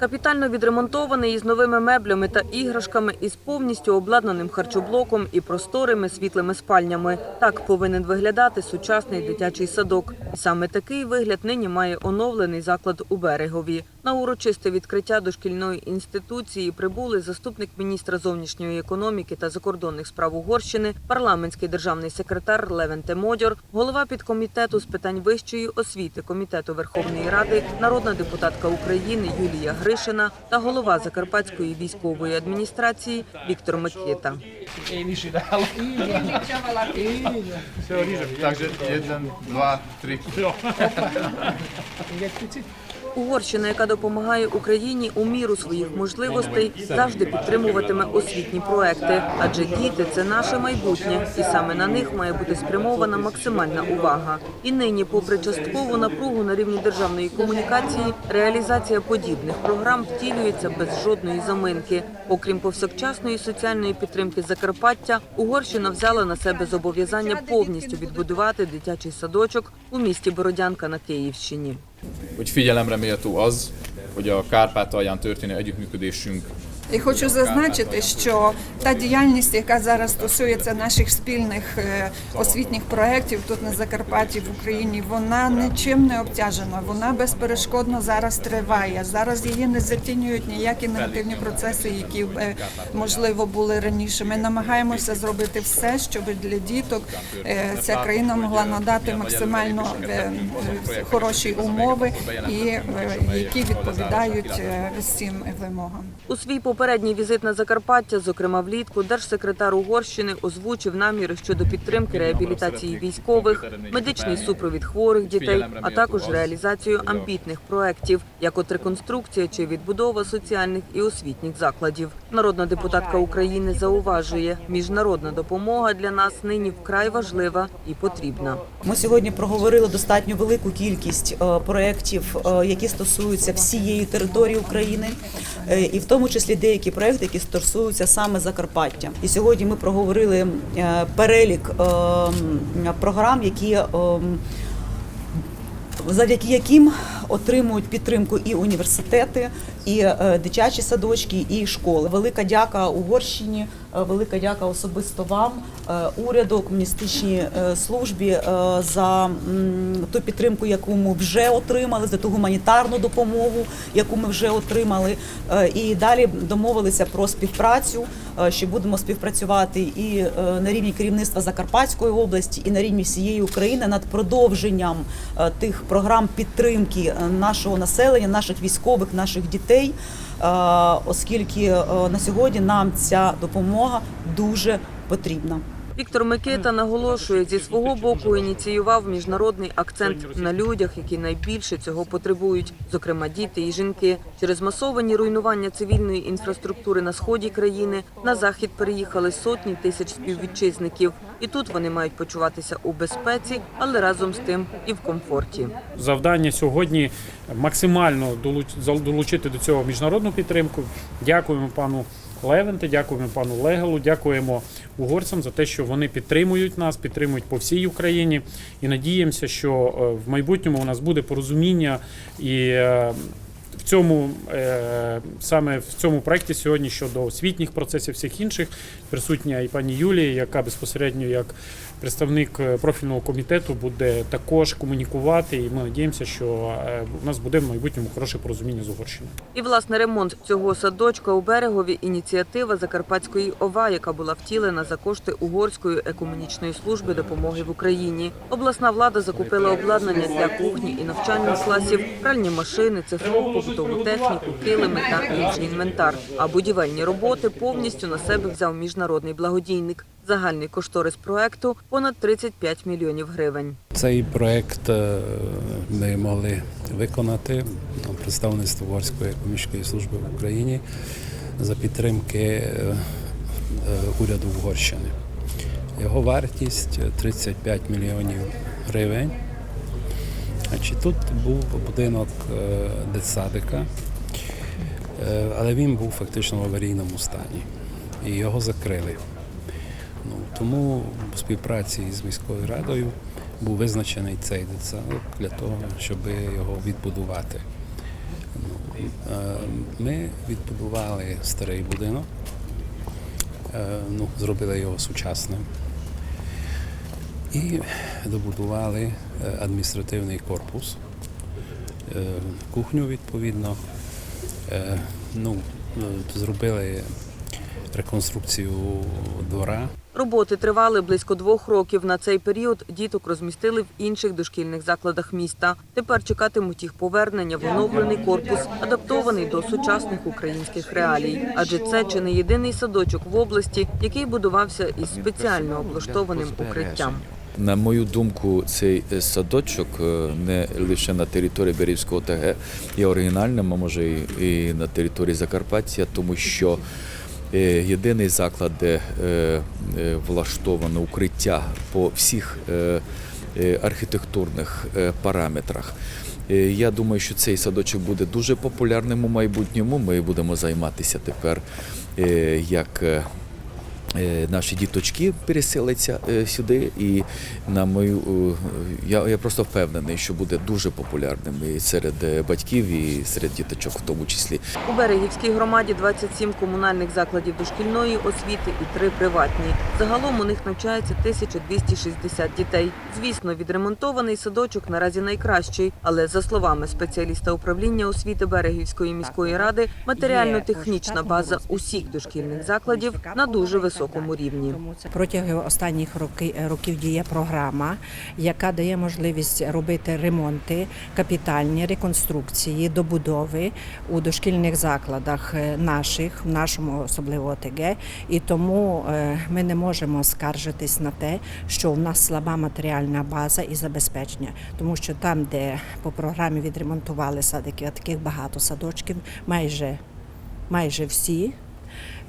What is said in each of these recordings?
Капітально відремонтований із новими меблями та іграшками, із повністю обладнаним харчоблоком і просторими світлими спальнями. Так повинен виглядати сучасний дитячий садок. Саме такий вигляд нині має оновлений заклад у берегові. На урочисте відкриття дошкільної інституції прибули заступник міністра зовнішньої економіки та закордонних справ Угорщини, парламентський державний секретар Левен Темодьор, голова підкомітету з питань вищої освіти комітету Верховної Ради, народна депутатка України Юлія Гришина та голова Закарпатської військової адміністрації Віктор Микита. Én is ide állok. Угорщина, яка допомагає Україні у міру своїх можливостей, завжди підтримуватиме освітні проекти, адже діти це наше майбутнє, і саме на них має бути спрямована максимальна увага. І нині, попри часткову напругу на рівні державної комунікації, реалізація подібних програм втілюється без жодної заминки. Окрім повсякчасної соціальної підтримки Закарпаття, Угорщина взяла на себе зобов'язання повністю відбудувати дитячий садочок у місті Бородянка на Київщині. Hogy figyelemre méltó az, hogy a Kárpátalján történő együttműködésünk І хочу зазначити, що та діяльність, яка зараз стосується наших спільних е, освітніх проєктів тут на Закарпатті в Україні, вона нічим не обтяжена. Вона безперешкодно зараз триває. Зараз її не затінюють ніякі негативні процеси, які е, можливо були раніше. Ми намагаємося зробити все, щоб для діток е, ця країна могла надати максимально хороші умови і які відповідають всім вимогам. У свій попередній візит на Закарпаття, зокрема влітку, держсекретар Угорщини озвучив наміри щодо підтримки реабілітації військових, медичний супровід хворих дітей, а також реалізацію амбітних проєктів, як от реконструкція чи відбудова соціальних і освітніх закладів. Народна депутатка України зауважує, міжнародна допомога для нас нині вкрай важлива і потрібна. Ми сьогодні проговорили достатньо велику кількість е, проєктів, е, які стосуються всієї території України, е, і в тому числі деякі проєкти, які стосуються саме Закарпаття. І сьогодні ми проговорили е, перелік е, програм, які е, завдяки яким отримують підтримку і університети, і дитячі садочки, і школи. Велика дяка Угорщині, велика дяка особисто вам, е, уряду, комуністичній е, службі е, за ту підтримку, яку ми вже отримали, за ту гуманітарну допомогу, яку ми вже отримали. Е, І далі домовилися про співпрацю, е, що будемо співпрацювати і е, на рівні керівництва Закарпатської області, і на рівні всієї України над продовженням е, тих програм підтримки е, нашого населення, наших військових, наших дітей, е, оскільки е, на сьогодні нам ця допомога дуже потрібна. Віктор Микита наголошує, зі свого боку ініціював міжнародний акцент на людях, які найбільше цього потребують, зокрема діти і жінки. Через масовані руйнування цивільної інфраструктури на сході країни на захід переїхали сотні тисяч співвітчизників. І тут вони мають почуватися у безпеці, але разом з тим і в комфорті. Завдання сьогодні максимально долуч- долучити до цього міжнародну підтримку. Дякуємо пану Левенте, дякуємо пану Легалу, дякуємо угорцям за те, що вони підтримують нас, підтримують по всій Україні. І надіємося, що е, в майбутньому у нас буде порозуміння і. е, цьому е, саме в цьому проєкті сьогодні щодо освітніх процесів, всіх інших присутня і пані Юлія, яка безпосередньо як представник е, профільного комітету буде також комунікувати. І ми надіємося, що е, у нас буде в майбутньому хороше порозуміння з Угорщиною. І власне ремонт цього садочка у берегові ініціатива Закарпатської ОВА, яка була втілена за кошти угорської екомунічної служби допомоги в Україні. Обласна влада закупила обладнання для кухні і навчальних класів, пральні машини, цифрову побутову техніку, килими та інший інвентар. А будівельні роботи повністю на себе взяв міжнародний благодійник. Загальний кошторис проекту понад 35 мільйонів гривень. Цей проект е, ми могли виконати представництво Угорської економічної служби в Україні за підтримки е, е, уряду Угорщини. Його вартість 35 мільйонів гривень. Тут був будинок дитсадика, але він був фактично в аварійному стані і його закрили. Ну, тому в співпраці з міською радою був визначений цей дитсадок для того, щоб його відбудувати. Ну, Ми відбудували старий будинок, е, ну, зробили його сучасним і добудували е, адміністративний корпус, е, кухню відповідно. Е, Ну, е, зробили реконструкцію двора. Роботи тривали близько двох років. На цей період діток розмістили в інших дошкільних закладах міста. Тепер чекатимуть їх повернення в оновлений корпус, адаптований до сучасних українських реалій. Адже це чи не єдиний садочок в області, який будувався із спеціально облаштованим укриттям. На мою думку, цей е, садочок е, не лише на території Берівського ТГ є оригінальним, а може і- на території Закарпаття, тому що єдиний заклад, де е, е, влаштовано укриття по всіх е, е, архітектурних е, параметрах. Е, Я думаю, що цей садочок буде дуже популярним у майбутньому. Ми будемо займатися тепер е, як. Е, наші діточки переселяться е, сюди, і на мою е, я, я просто впевнений, що буде дуже популярним і серед батьків, і серед діточок, в тому числі. У Берегівській громаді 27 комунальних закладів дошкільної освіти і три приватні. Загалом у них навчається 1260 дітей. Звісно, відремонтований садочок наразі найкращий, але за словами спеціаліста управління освіти Берегівської міської ради, матеріально-технічна база усіх дошкільних закладів на дуже високому рівні. Протягом останніх роки- років діє програма, яка дає можливість робити ремонти, капітальні реконструкції, добудови у дошкільних закладах е, наших, в нашому особливо ОТГ. І тому е, ми не можемо скаржитись на те, що в нас слаба матеріальна база і забезпечення, тому що там, де по програмі відремонтували садики, а таких багато садочків, майже майже всі.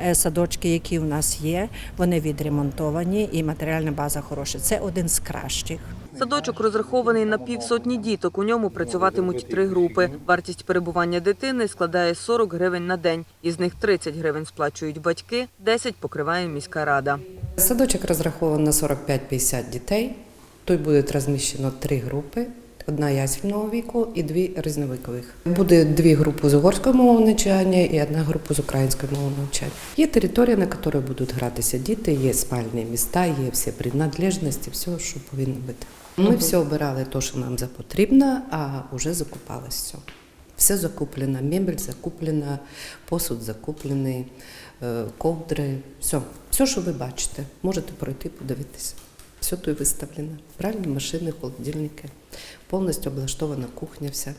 Е, Садочки, які в нас є, вони відремонтовані і матеріальна база хороша. Це один з кращих. Садочок розрахований на півсотні діток. У ньому працюватимуть три групи. Вартість перебування дитини складає 40 гривень на день. Із них 30 гривень сплачують батьки, 10 покриває міська рада. Садочок розрахований на 45-50 дітей. Тут буде розміщено три групи. Одна ясельного віку і дві різновикових. Буде дві групи з угорської мови навчання і одна група з української мови навчання. Є територія, на якій будуть гратися діти, є спальні міста, є всі принадлежності, все, що повинно бути. Ми все обирали те, що нам потрібно, а вже закупалось все. Все закуплено, мебель закуплена, посуд закуплений, е, ковдри, все. Все, що ви бачите, можете пройти, подивитися. Все тут виставлено. Пральні машини, холодильники, повністю облаштована кухня вся.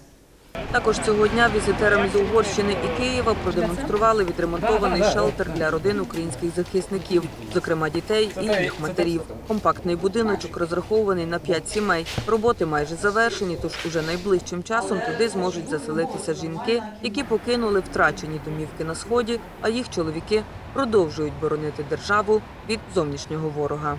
Також цього дня візитерам з Угорщини і Києва продемонстрували відремонтований шелтер для родин українських захисників, зокрема дітей і їх матерів. Компактний будиночок розрахований на п'ять сімей. Роботи майже завершені, тож уже найближчим часом туди зможуть заселитися жінки, які покинули втрачені домівки на сході, а їх чоловіки продовжують боронити державу від зовнішнього ворога.